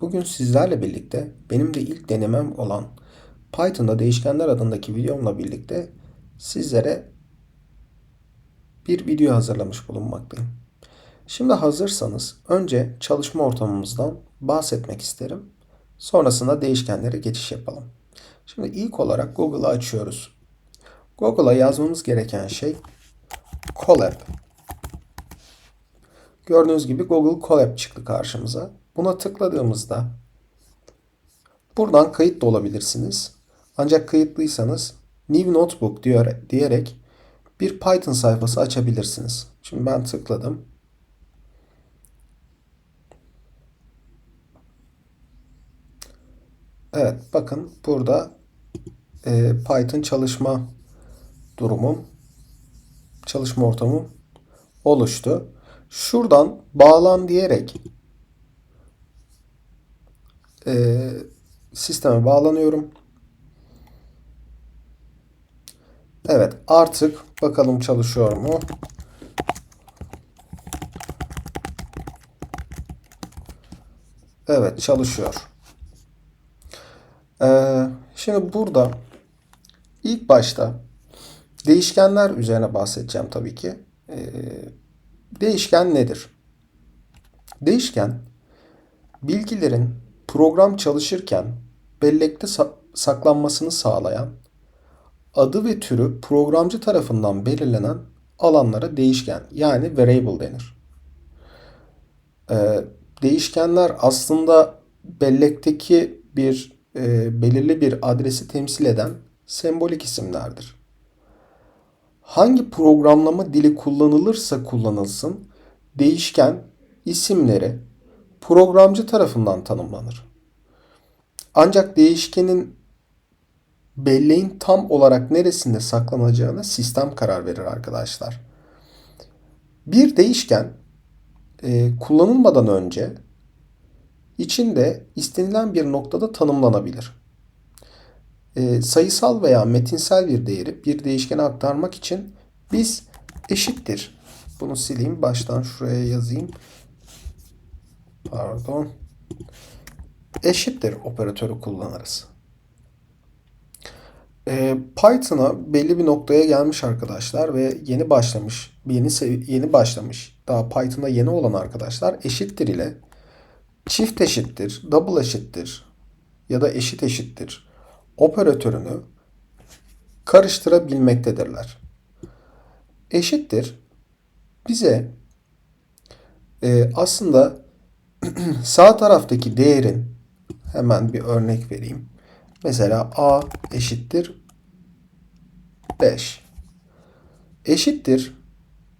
Bugün sizlerle birlikte benim de ilk denemem olan Python'da değişkenler adındaki videomla birlikte sizlere bir video hazırlamış bulunmaktayım. Şimdi hazırsanız önce çalışma ortamımızdan bahsetmek isterim. Sonrasında değişkenlere geçiş yapalım. Şimdi ilk olarak Google'ı açıyoruz. Google'a yazmamız gereken şey Colab. Gördüğünüz gibi Google Colab çıktı karşımıza. Buna tıkladığımızda buradan kayıt da olabilirsiniz. Ancak kayıtlıysanız New Notebook diyor, diyerek bir Python sayfası açabilirsiniz. Şimdi ben tıkladım. Evet bakın burada e, Python çalışma durumum, çalışma ortamım oluştu. Şuradan bağlan diyerek e, sisteme bağlanıyorum. Evet artık bakalım çalışıyor mu? Evet çalışıyor. Ee, şimdi burada ilk başta değişkenler üzerine bahsedeceğim tabii ki. Ee, değişken nedir? Değişken bilgilerin program çalışırken bellekte sa- saklanmasını sağlayan adı ve türü programcı tarafından belirlenen alanlara değişken yani variable denir. Ee, değişkenler aslında bellekteki bir e, belirli bir adresi temsil eden sembolik isimlerdir. Hangi programlama dili kullanılırsa kullanılsın değişken isimleri programcı tarafından tanımlanır. Ancak değişkenin belleğin tam olarak neresinde saklanacağına sistem karar verir arkadaşlar. Bir değişken e, kullanılmadan önce içinde istenilen bir noktada tanımlanabilir. E, sayısal veya metinsel bir değeri bir değişkene aktarmak için biz eşittir. Bunu sileyim baştan şuraya yazayım. Pardon. Eşittir operatörü kullanırız. E, Python'a belli bir noktaya gelmiş arkadaşlar ve yeni başlamış, yeni yeni başlamış, daha Python'da yeni olan arkadaşlar eşittir ile çift eşittir, double eşittir ya da eşit eşittir operatörünü karıştırabilmektedirler. Eşittir bize e, aslında sağ taraftaki değerin hemen bir örnek vereyim. Mesela a eşittir 5. Eşittir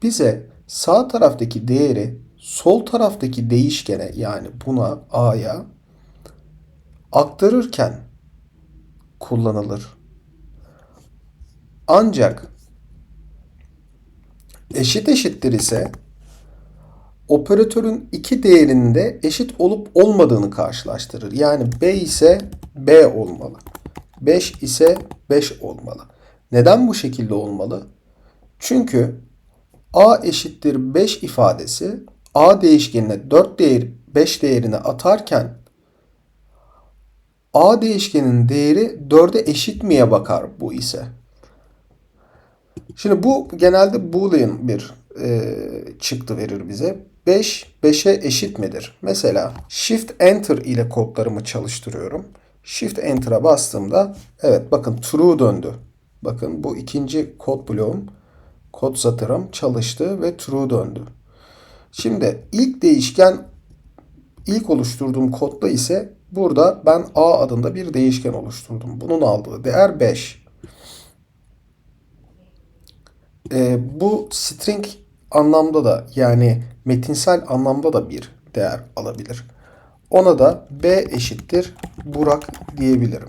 bize sağ taraftaki değeri sol taraftaki değişkene yani buna a'ya aktarırken kullanılır. Ancak eşit eşittir ise operatörün iki değerinde eşit olup olmadığını karşılaştırır. Yani B ise B olmalı. 5 ise 5 olmalı. Neden bu şekilde olmalı? Çünkü A eşittir 5 ifadesi A değişkenine 4 değer 5 değerini atarken A değişkenin değeri 4'e eşit miye bakar bu ise. Şimdi bu genelde boolean bir e, çıktı verir bize. 5 5'e eşit midir? Mesela shift enter ile kodlarımı çalıştırıyorum. Shift enter'a bastığımda evet bakın true döndü. Bakın bu ikinci kod bloğum kod satırım çalıştı ve true döndü. Şimdi ilk değişken ilk oluşturduğum kodda ise burada ben a adında bir değişken oluşturdum. Bunun aldığı değer 5. E, bu string anlamda da yani metinsel anlamda da bir değer alabilir. Ona da b eşittir Burak diyebilirim.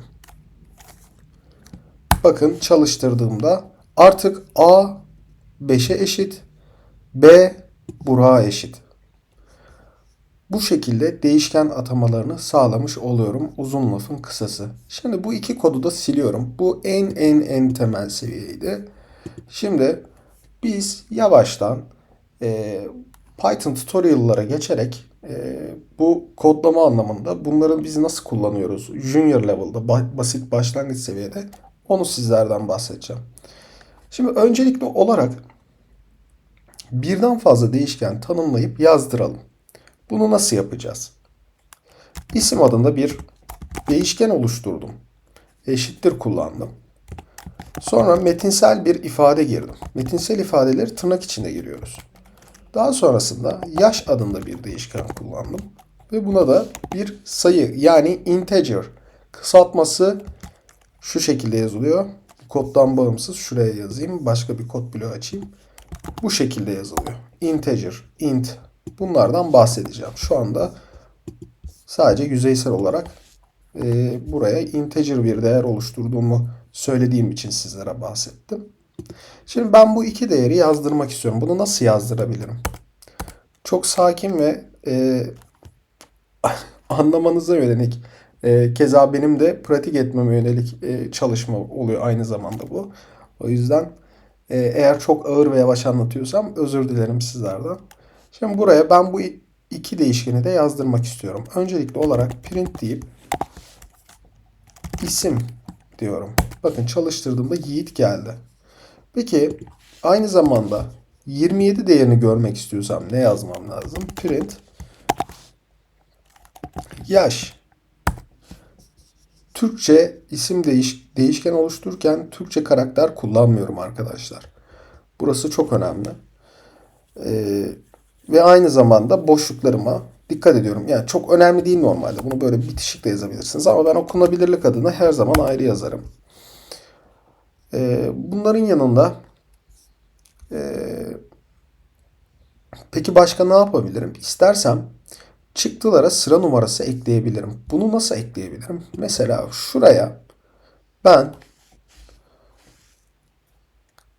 Bakın çalıştırdığımda artık a 5'e eşit, b Burak'a eşit. Bu şekilde değişken atamalarını sağlamış oluyorum. Uzun lafın kısası. Şimdi bu iki kodu da siliyorum. Bu en en en temel seviyeydi. Şimdi biz yavaştan e, Python tutorial'lara geçerek Ee, bu kodlama anlamında bunları biz nasıl kullanıyoruz? Junior level'da, ba- basit başlangıç seviyede onu sizlerden bahsedeceğim. Şimdi öncelikli olarak birden fazla değişken tanımlayıp yazdıralım. Bunu nasıl yapacağız? İsim adında bir değişken oluşturdum. Eşittir kullandım. Sonra metinsel bir ifade girdim. Metinsel ifadeleri tırnak içinde giriyoruz. Daha sonrasında yaş adında bir değişken kullandım. Ve buna da bir sayı yani integer kısaltması şu şekilde yazılıyor. Koddan bağımsız şuraya yazayım. Başka bir kod bloğu açayım. Bu şekilde yazılıyor. Integer, int. Bunlardan bahsedeceğim. Şu anda sadece yüzeysel olarak e, buraya integer bir değer oluşturduğumu söylediğim için sizlere bahsettim. Şimdi ben bu iki değeri yazdırmak istiyorum. Bunu nasıl yazdırabilirim? Çok sakin ve e, anlamanıza yönelik e, keza benim de pratik etmeme yönelik e, çalışma oluyor aynı zamanda bu. O yüzden e, eğer çok ağır ve yavaş anlatıyorsam özür dilerim sizlerden. Şimdi buraya ben bu iki değişkeni de yazdırmak istiyorum. Öncelikli olarak print deyip isim diyorum. Bakın çalıştırdığımda Yiğit geldi. Peki aynı zamanda 27 değerini görmek istiyorsam ne yazmam lazım? Print yaş. Türkçe isim değiş, değişken oluştururken Türkçe karakter kullanmıyorum arkadaşlar. Burası çok önemli. Ee, ve aynı zamanda boşluklarıma dikkat ediyorum. Yani çok önemli değil normalde. Bunu böyle bitişikle yazabilirsiniz. Ama ben okunabilirlik adına her zaman ayrı yazarım. Ee, bunların yanında e, peki başka ne yapabilirim? İstersem çıktılara sıra numarası ekleyebilirim. Bunu nasıl ekleyebilirim? Mesela şuraya ben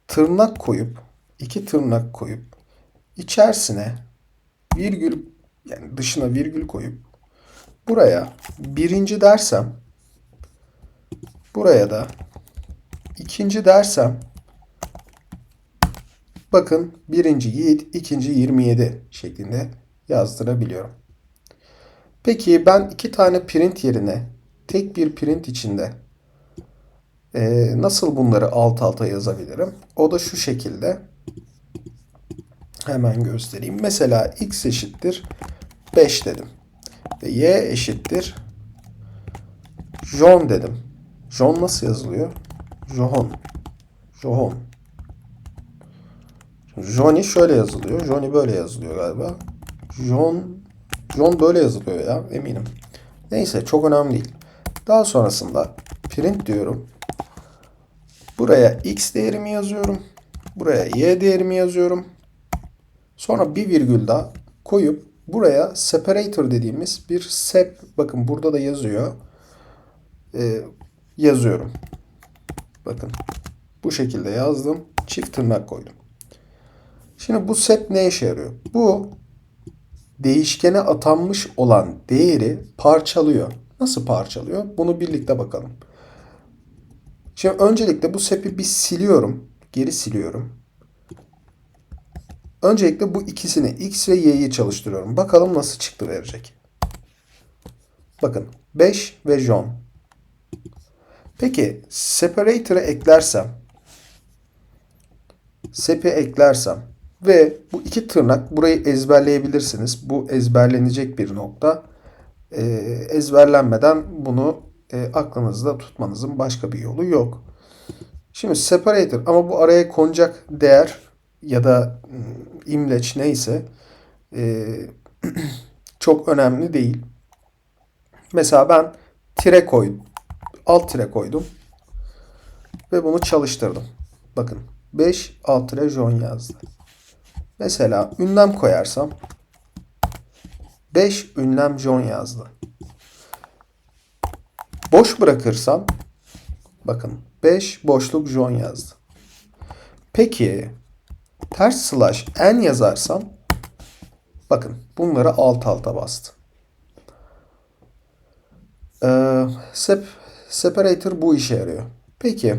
tırnak koyup iki tırnak koyup içerisine virgül yani dışına virgül koyup buraya birinci dersem buraya da ikinci dersem bakın birinci Yiğit, ikinci 27 şeklinde yazdırabiliyorum. Peki ben iki tane print yerine tek bir print içinde e, nasıl bunları alt alta yazabilirim? O da şu şekilde. Hemen göstereyim. Mesela x eşittir 5 dedim. Ve y eşittir John dedim. John nasıl yazılıyor? John. John. Johnny şöyle yazılıyor. Johnny böyle yazılıyor galiba. John John böyle yazılıyor ya eminim. Neyse çok önemli değil. Daha sonrasında print diyorum. Buraya x değerimi yazıyorum. Buraya y değerimi yazıyorum. Sonra bir virgül daha koyup buraya separator dediğimiz bir sep bakın burada da yazıyor. Ee, yazıyorum. Bakın bu şekilde yazdım. Çift tırnak koydum. Şimdi bu sep ne işe yarıyor? Bu değişkene atanmış olan değeri parçalıyor. Nasıl parçalıyor? Bunu birlikte bakalım. Şimdi öncelikle bu sepi bir siliyorum. Geri siliyorum. Öncelikle bu ikisini x ve y'yi çalıştırıyorum. Bakalım nasıl çıktı verecek. Bakın 5 ve John. Peki separator'ı eklersem sep'i eklersem ve bu iki tırnak burayı ezberleyebilirsiniz. Bu ezberlenecek bir nokta. Ee, ezberlenmeden bunu e, aklınızda tutmanızın başka bir yolu yok. Şimdi separator ama bu araya konacak değer ya da ıı, imleç neyse e, çok önemli değil. Mesela ben tire koydum. Alt tire koydum. Ve bunu çalıştırdım. Bakın 5 alt tire John yazdı. Mesela ünlem koyarsam 5 ünlem John yazdı. Boş bırakırsam bakın 5 boşluk John yazdı. Peki ters slash n yazarsam bakın bunları alt alta bastı. Ee, sep separator bu işe yarıyor. Peki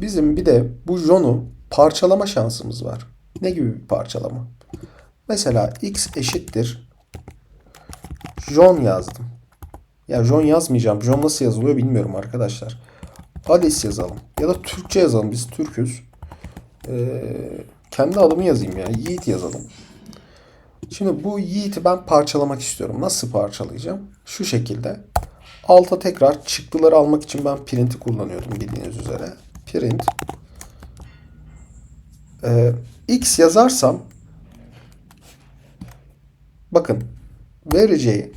bizim bir de bu John'u parçalama şansımız var. Ne gibi bir parçalama? Mesela x eşittir John yazdım. Ya John yazmayacağım. John nasıl yazılıyor bilmiyorum arkadaşlar. Alice yazalım. Ya da Türkçe yazalım. Biz Türküz. Ee, kendi adımı yazayım ya. Yiğit yazalım. Şimdi bu Yiğit'i ben parçalamak istiyorum. Nasıl parçalayacağım? Şu şekilde. Alta tekrar çıktıları almak için ben print'i kullanıyordum bildiğiniz üzere. Print. Ee, X yazarsam bakın vereceği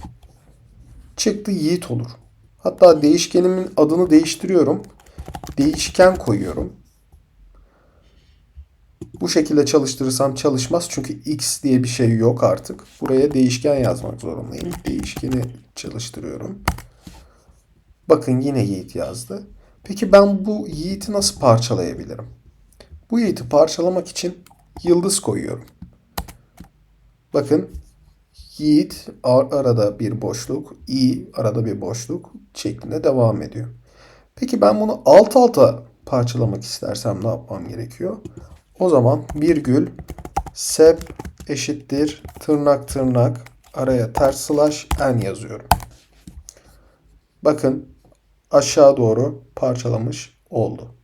çıktı Yiğit olur. Hatta değişkenimin adını değiştiriyorum. Değişken koyuyorum. Bu şekilde çalıştırırsam çalışmaz çünkü x diye bir şey yok artık. Buraya değişken yazmak zorundayım. Değişkeni çalıştırıyorum. Bakın yine Yiğit yazdı. Peki ben bu Yiğit'i nasıl parçalayabilirim? Bu Yiğit'i parçalamak için yıldız koyuyorum. Bakın Yiğit ar- arada bir boşluk, i arada bir boşluk şeklinde devam ediyor. Peki ben bunu alt alta parçalamak istersem ne yapmam gerekiyor? O zaman virgül sep eşittir tırnak tırnak araya ters slash n yazıyorum. Bakın aşağı doğru parçalamış oldu.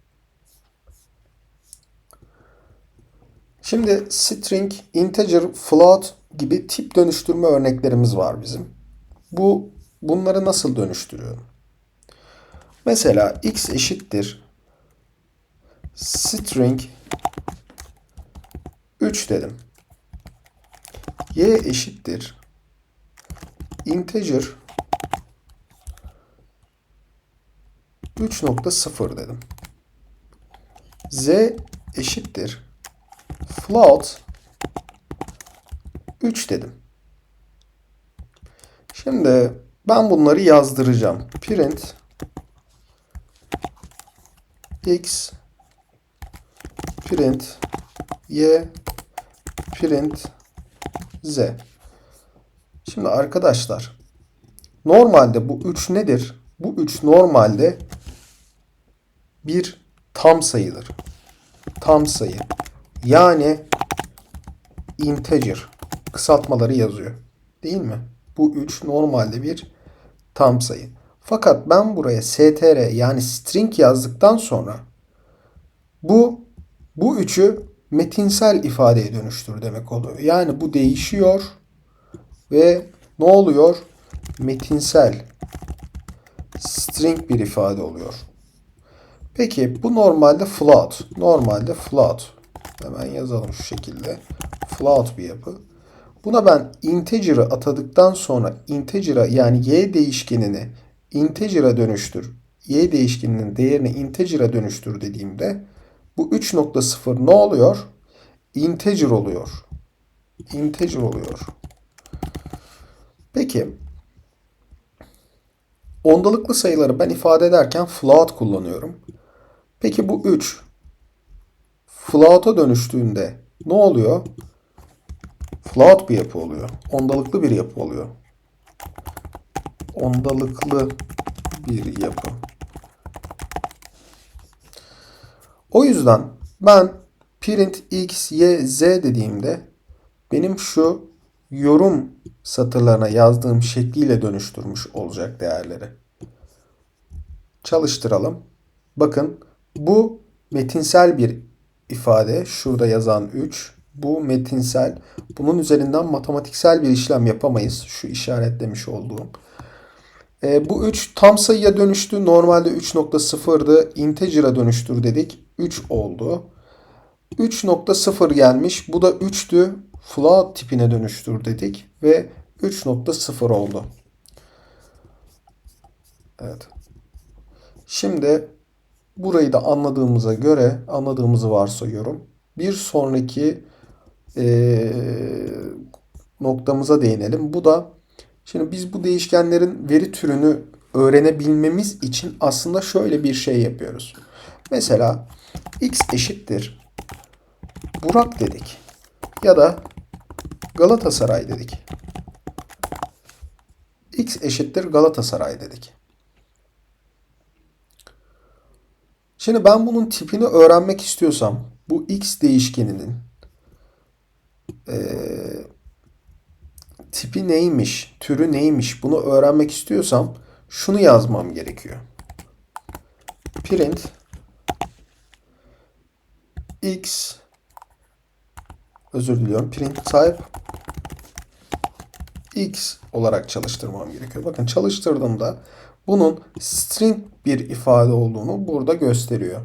Şimdi string, integer, float gibi tip dönüştürme örneklerimiz var bizim. Bu bunları nasıl dönüştürüyorum? Mesela x eşittir string 3 dedim. y eşittir integer 3.0 dedim. z eşittir float 3 dedim. Şimdi ben bunları yazdıracağım. Print x print y print z. Şimdi arkadaşlar normalde bu 3 nedir? Bu 3 normalde bir tam sayıdır. Tam sayı. Yani integer kısaltmaları yazıyor. Değil mi? Bu 3 normalde bir tam sayı. Fakat ben buraya str yani string yazdıktan sonra bu bu üçü metinsel ifadeye dönüştür demek oluyor. Yani bu değişiyor ve ne oluyor? Metinsel string bir ifade oluyor. Peki bu normalde float. Normalde float. Hemen yazalım şu şekilde. Float bir yapı. Buna ben integer'ı atadıktan sonra integer'a yani y değişkenini integer'a dönüştür. Y değişkeninin değerini integer'a dönüştür dediğimde bu 3.0 ne oluyor? Integer oluyor. Integer oluyor. Peki ondalıklı sayıları ben ifade ederken float kullanıyorum. Peki bu 3 float'a dönüştüğünde ne oluyor? Float bir yapı oluyor. Ondalıklı bir yapı oluyor. Ondalıklı bir yapı. O yüzden ben print x, y, z dediğimde benim şu yorum satırlarına yazdığım şekliyle dönüştürmüş olacak değerleri. Çalıştıralım. Bakın bu metinsel bir ifade. Şurada yazan 3. Bu metinsel. Bunun üzerinden matematiksel bir işlem yapamayız. Şu işaretlemiş olduğum. E, bu 3 tam sayıya dönüştü. Normalde 3.0'dı. Integer'a dönüştür dedik. 3 oldu. 3.0 gelmiş. Bu da 3'tü. Float tipine dönüştür dedik. Ve 3.0 oldu. Evet. Şimdi burayı da anladığımıza göre, anladığımızı varsayıyorum. Bir sonraki e, noktamıza değinelim. Bu da şimdi biz bu değişkenlerin veri türünü öğrenebilmemiz için aslında şöyle bir şey yapıyoruz. Mesela x eşittir Burak dedik. Ya da Galatasaray dedik. x eşittir Galatasaray dedik. Şimdi ben bunun tipini öğrenmek istiyorsam bu x değişkeninin e, tipi neymiş, türü neymiş bunu öğrenmek istiyorsam şunu yazmam gerekiyor. Print x özür diliyorum. Print type x olarak çalıştırmam gerekiyor. Bakın çalıştırdığımda bunun string bir ifade olduğunu burada gösteriyor.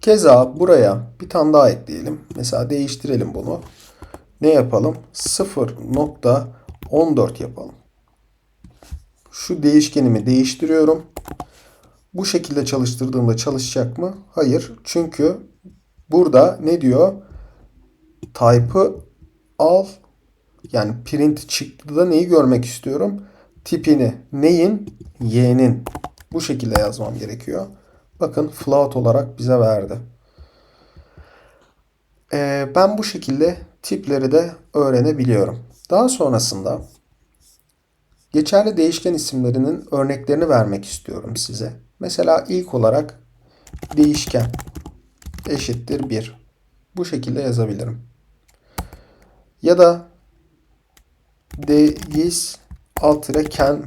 Keza buraya bir tane daha ekleyelim. Mesela değiştirelim bunu. Ne yapalım? 0.14 yapalım. Şu değişkenimi değiştiriyorum. Bu şekilde çalıştırdığımda çalışacak mı? Hayır. Çünkü burada ne diyor? Type'ı al. Yani print çıktıda neyi görmek istiyorum? Tipini. Neyin? Y'nin. Bu şekilde yazmam gerekiyor. Bakın float olarak bize verdi. Ee, ben bu şekilde tipleri de öğrenebiliyorum. Daha sonrasında geçerli değişken isimlerinin örneklerini vermek istiyorum size. Mesela ilk olarak değişken eşittir 1. Bu şekilde yazabilirim. Ya da deis alt ken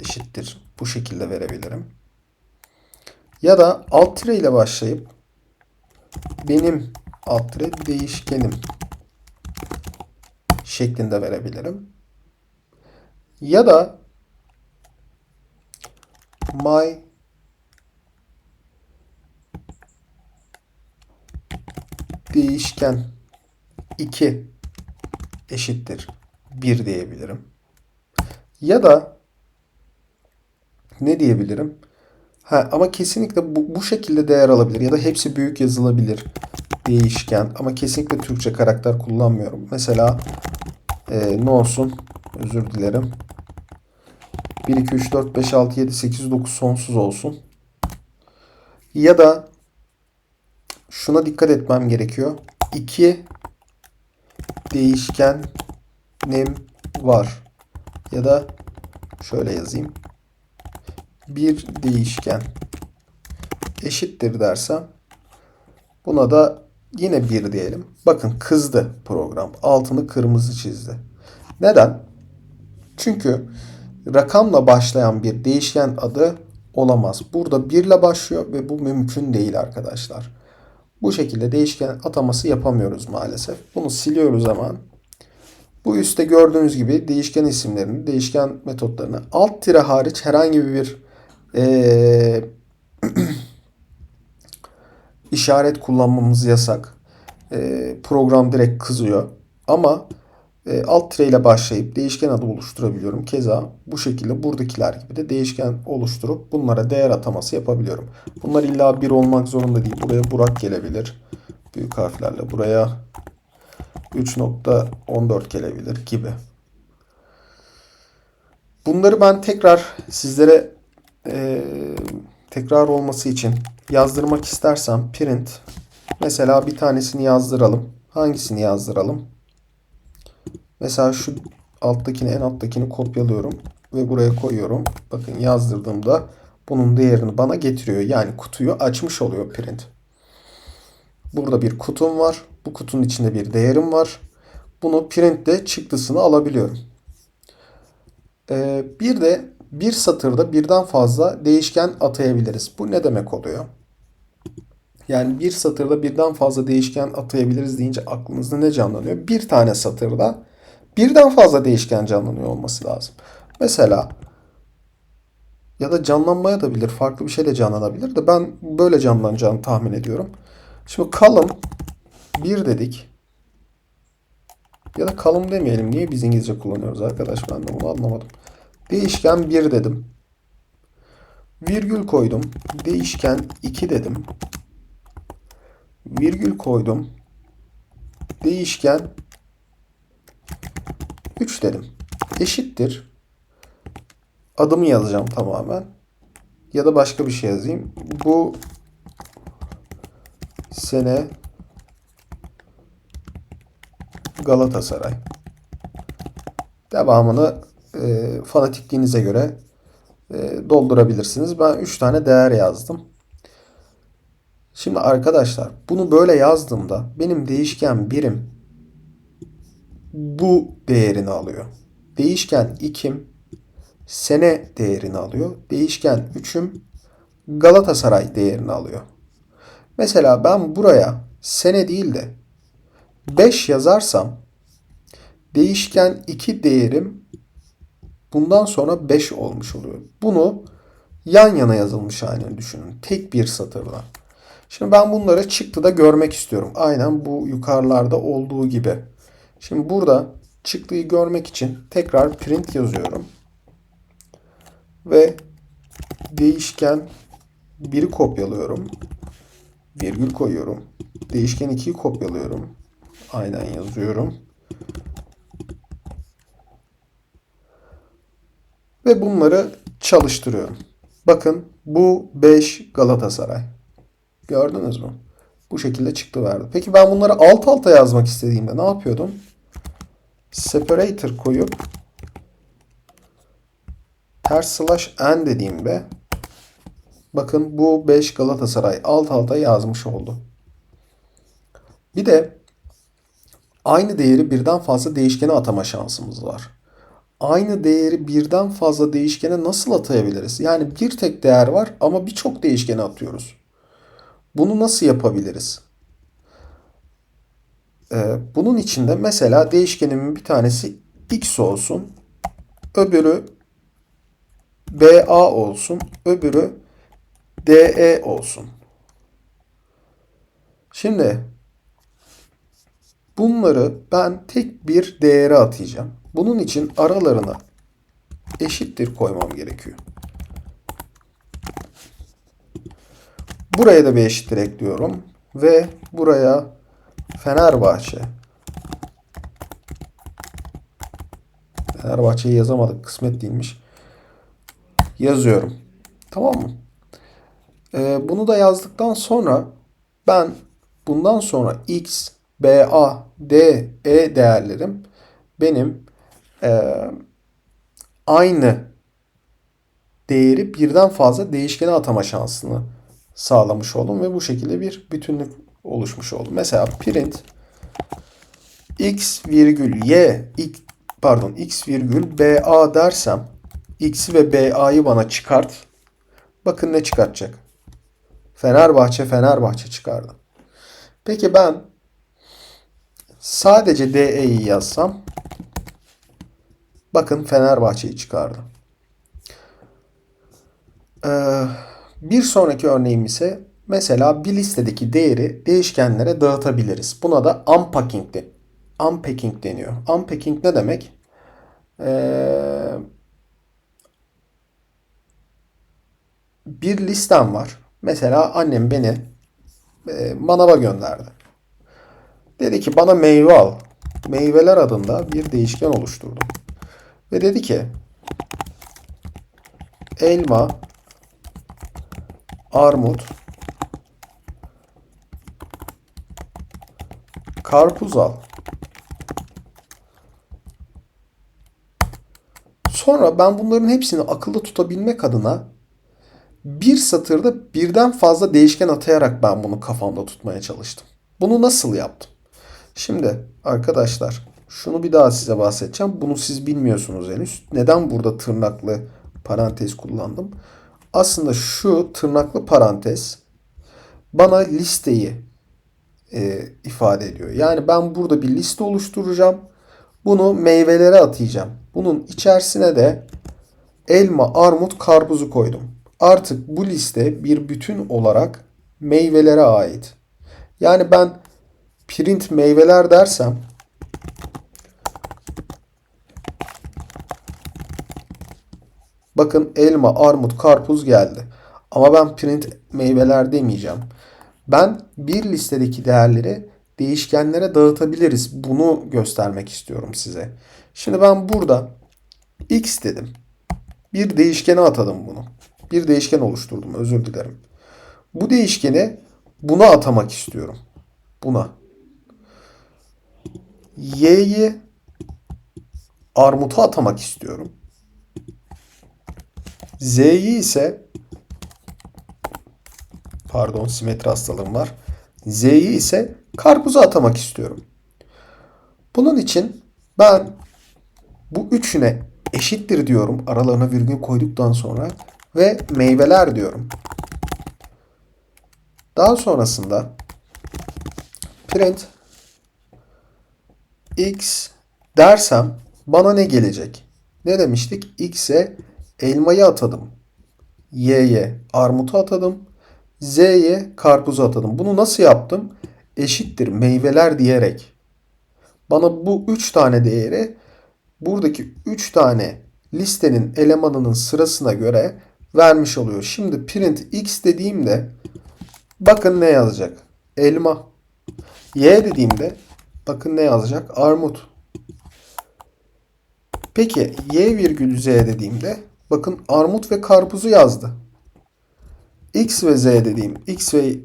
eşittir. Bu şekilde verebilirim. Ya da alt tire ile başlayıp benim alt tire değişkenim şeklinde verebilirim. Ya da my değişken 2 eşittir 1 diyebilirim. Ya da ne diyebilirim? Ha, ama kesinlikle bu, bu şekilde değer alabilir ya da hepsi büyük yazılabilir değişken ama kesinlikle Türkçe karakter kullanmıyorum. Mesela e, ne olsun? Özür dilerim. 1, 2, 3, 4, 5, 6, 7, 8, 9 sonsuz olsun. Ya da şuna dikkat etmem gerekiyor. 2 değişkenim var. Ya da şöyle yazayım. Bir değişken eşittir dersem buna da yine bir diyelim. Bakın kızdı program. Altını kırmızı çizdi. Neden? Çünkü rakamla başlayan bir değişken adı olamaz. Burada 1 ile başlıyor ve bu mümkün değil arkadaşlar. Bu şekilde değişken ataması yapamıyoruz maalesef. Bunu siliyoruz hemen. Bu üstte gördüğünüz gibi değişken isimlerini, değişken metotlarını alt tire hariç herhangi bir ee, işaret kullanmamız yasak. E, program direkt kızıyor. Ama e, alt tire ile başlayıp değişken adı oluşturabiliyorum. Keza bu şekilde buradakiler gibi de değişken oluşturup bunlara değer ataması yapabiliyorum. Bunlar illa bir olmak zorunda değil. Buraya Burak gelebilir. Büyük harflerle. Buraya 3.14 gelebilir gibi. Bunları ben tekrar sizlere e, tekrar olması için yazdırmak istersem print mesela bir tanesini yazdıralım. Hangisini yazdıralım? Mesela şu alttakini en alttakini kopyalıyorum ve buraya koyuyorum. Bakın yazdırdığımda bunun değerini bana getiriyor. Yani kutuyu açmış oluyor print. Burada bir kutum var. Bu kutunun içinde bir değerim var. Bunu printle çıktısını alabiliyorum. Ee, bir de bir satırda birden fazla değişken atayabiliriz. Bu ne demek oluyor? Yani bir satırda birden fazla değişken atayabiliriz deyince aklınızda ne canlanıyor? Bir tane satırda birden fazla değişken canlanıyor olması lazım. Mesela ya da canlanmaya da bilir. Farklı bir şeyle canlanabilir de ben böyle canlanacağını tahmin ediyorum. Şimdi column 1 dedik. Ya da column demeyelim. Niye biz İngilizce kullanıyoruz arkadaş? Ben de bunu anlamadım. Değişken 1 dedim. Virgül koydum. Değişken 2 dedim. Virgül koydum. Değişken 3 dedim. Eşittir. Adımı yazacağım tamamen. Ya da başka bir şey yazayım. Bu sene Galatasaray. Devamını e, fanatikliğinize göre e, doldurabilirsiniz. Ben 3 tane değer yazdım. Şimdi arkadaşlar bunu böyle yazdığımda benim değişken birim bu değerini alıyor. Değişken 2'm sene değerini alıyor. Değişken 3'üm Galatasaray değerini alıyor. Mesela ben buraya sene değil de 5 yazarsam değişken 2 değerim bundan sonra 5 olmuş oluyor. Bunu yan yana yazılmış halini düşünün. Tek bir satırda. Şimdi ben bunları çıktıda görmek istiyorum. Aynen bu yukarılarda olduğu gibi. Şimdi burada çıktıyı görmek için tekrar print yazıyorum. Ve değişken 1'i kopyalıyorum. Virgül koyuyorum. Değişken 2'yi kopyalıyorum. Aynen yazıyorum. Ve bunları çalıştırıyorum. Bakın bu 5 Galatasaray. Gördünüz mü? Bu şekilde çıktı verdi. Peki ben bunları alt alta yazmak istediğimde ne yapıyordum? Separator koyup ters slash n dediğimde bakın bu 5 Galatasaray alt alta yazmış oldu. Bir de aynı değeri birden fazla değişkene atama şansımız var. Aynı değeri birden fazla değişkene nasıl atayabiliriz? Yani bir tek değer var ama birçok değişkene atıyoruz. Bunu nasıl yapabiliriz? Ee, bunun için de mesela değişkenimin bir tanesi x olsun. Öbürü BA olsun. Öbürü DE olsun. Şimdi bunları ben tek bir değere atayacağım. Bunun için aralarına eşittir koymam gerekiyor. Buraya da bir eşittir ekliyorum. Ve buraya Fenerbahçe. Fenerbahçe'yi yazamadık. Kısmet değilmiş. Yazıyorum. Tamam mı? Ee, bunu da yazdıktan sonra ben bundan sonra x, b, a, d, e değerlerim benim e, aynı değeri birden fazla değişkene atama şansını sağlamış oldum ve bu şekilde bir bütünlük oluşmuş oldu. Mesela print x virgül y x, pardon x virgül ba dersem x'i ve ba'yı bana çıkart. Bakın ne çıkartacak. Fenerbahçe Fenerbahçe çıkardı. Peki ben sadece DE'yi yazsam bakın Fenerbahçe'yi çıkardı. Ee, bir sonraki örneğim ise mesela bir listedeki değeri değişkenlere dağıtabiliriz. Buna da unpacking, de, unpacking deniyor. Unpacking ne demek? Ee, bir listem var. Mesela annem beni e, manava gönderdi. Dedi ki bana meyve al. Meyveler adında bir değişken oluşturdum. Ve dedi ki elma, armut, karpuz al. Sonra ben bunların hepsini akılda tutabilmek adına bir satırda birden fazla değişken atayarak ben bunu kafamda tutmaya çalıştım. Bunu nasıl yaptım? Şimdi arkadaşlar şunu bir daha size bahsedeceğim. Bunu siz bilmiyorsunuz henüz. Neden burada tırnaklı parantez kullandım? Aslında şu tırnaklı parantez bana listeyi e, ifade ediyor. Yani ben burada bir liste oluşturacağım. Bunu meyvelere atayacağım. Bunun içerisine de elma, armut, karpuzu koydum. Artık bu liste bir bütün olarak meyvelere ait. Yani ben print meyveler dersem bakın elma, armut, karpuz geldi. Ama ben print meyveler demeyeceğim. Ben bir listedeki değerleri değişkenlere dağıtabiliriz. Bunu göstermek istiyorum size. Şimdi ben burada x dedim. Bir değişkene atadım bunu. Bir değişken oluşturdum. Özür dilerim. Bu değişkeni buna atamak istiyorum. Buna. Y'yi armuta atamak istiyorum. Z'yi ise pardon simetri hastalığım var. Z'yi ise karpuza atamak istiyorum. Bunun için Ben bu üçüne eşittir diyorum aralarına virgül koyduktan sonra ve meyveler diyorum. Daha sonrasında print x dersem bana ne gelecek? Ne demiştik? x'e elmayı atadım. y'ye armutu atadım. z'ye karpuzu atadım. Bunu nasıl yaptım? Eşittir meyveler diyerek. Bana bu 3 tane değeri buradaki 3 tane listenin elemanının sırasına göre vermiş oluyor. Şimdi print x dediğimde bakın ne yazacak? Elma. Y dediğimde bakın ne yazacak? Armut. Peki y virgül z dediğimde bakın armut ve karpuzu yazdı. X ve z dediğim x ve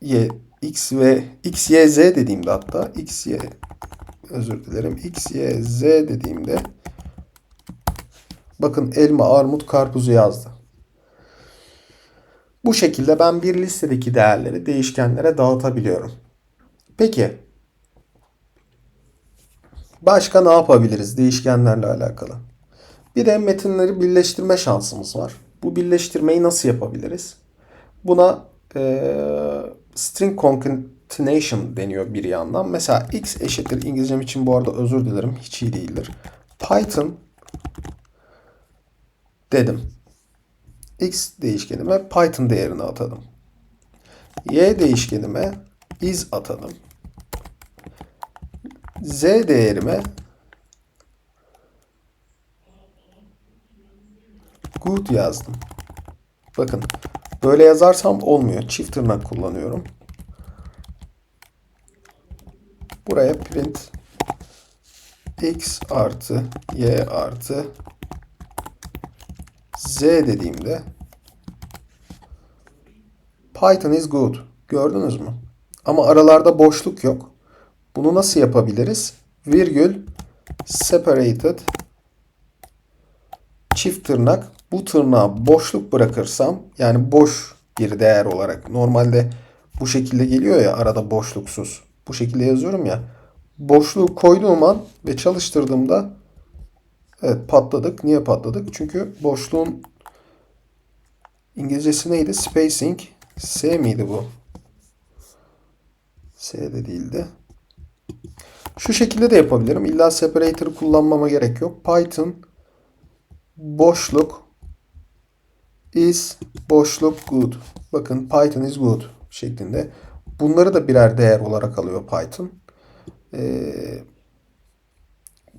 y x ve x y z dediğimde hatta x y özür dilerim x y z dediğimde bakın elma, armut, karpuzu yazdı. Bu şekilde ben bir listedeki değerleri değişkenlere dağıtabiliyorum. Peki başka ne yapabiliriz değişkenlerle alakalı? Bir de metinleri birleştirme şansımız var. Bu birleştirmeyi nasıl yapabiliriz? Buna e, string concatenation deniyor bir yandan. Mesela x eşittir İngilizcem için bu arada özür dilerim hiç iyi değildir. Python dedim. x değişkenime Python değerini atadım. y değişkenime is atadım. Z değerime good yazdım. Bakın böyle yazarsam olmuyor. Çift tırnak kullanıyorum. Buraya print x artı y artı z dediğimde Python is good. Gördünüz mü? Ama aralarda boşluk yok. Bunu nasıl yapabiliriz? Virgül separated çift tırnak bu tırnağa boşluk bırakırsam yani boş bir değer olarak normalde bu şekilde geliyor ya arada boşluksuz. Bu şekilde yazıyorum ya. Boşluğu koyduğum an ve çalıştırdığımda evet patladık. Niye patladık? Çünkü boşluğun İngilizcesi neydi? Spacing. S miydi bu? S de değildi. Şu şekilde de yapabilirim. İlla separator kullanmama gerek yok. Python boşluk is boşluk good. Bakın Python is good şeklinde. Bunları da birer değer olarak alıyor Python. Ee,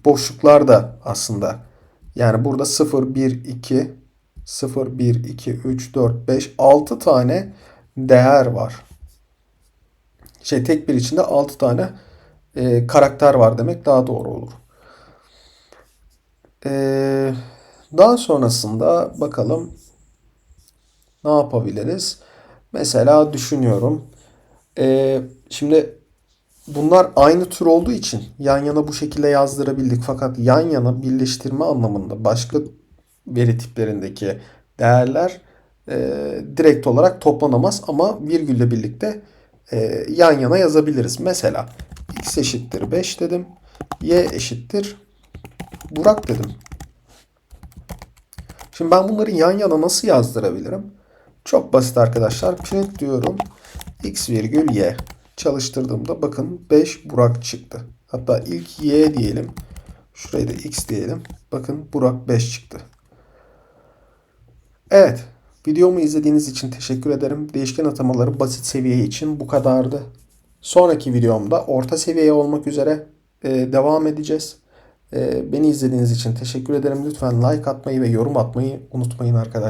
boşluklar da aslında yani burada 0, 1, 2 0, 1, 2, 3, 4, 5, 6 tane değer var. Şey tek bir içinde 6 tane e, karakter var demek daha doğru olur. Eee daha sonrasında bakalım ne yapabiliriz? Mesela düşünüyorum. Ee, şimdi bunlar aynı tür olduğu için yan yana bu şekilde yazdırabildik. Fakat yan yana birleştirme anlamında başka veri tiplerindeki değerler e, direkt olarak toplanamaz ama virgülle birlikte e, yan yana yazabiliriz. Mesela x eşittir 5 dedim. y eşittir Burak dedim. Şimdi ben bunları yan yana nasıl yazdırabilirim? Çok basit arkadaşlar. Print diyorum. X virgül Y. Çalıştırdığımda bakın 5 Burak çıktı. Hatta ilk Y diyelim. Şuraya da X diyelim. Bakın Burak 5 çıktı. Evet. Videomu izlediğiniz için teşekkür ederim. Değişken atamaları basit seviye için bu kadardı. Sonraki videomda orta seviye olmak üzere e, devam edeceğiz. Ee, beni izlediğiniz için teşekkür ederim. Lütfen like atmayı ve yorum atmayı unutmayın arkadaşlar.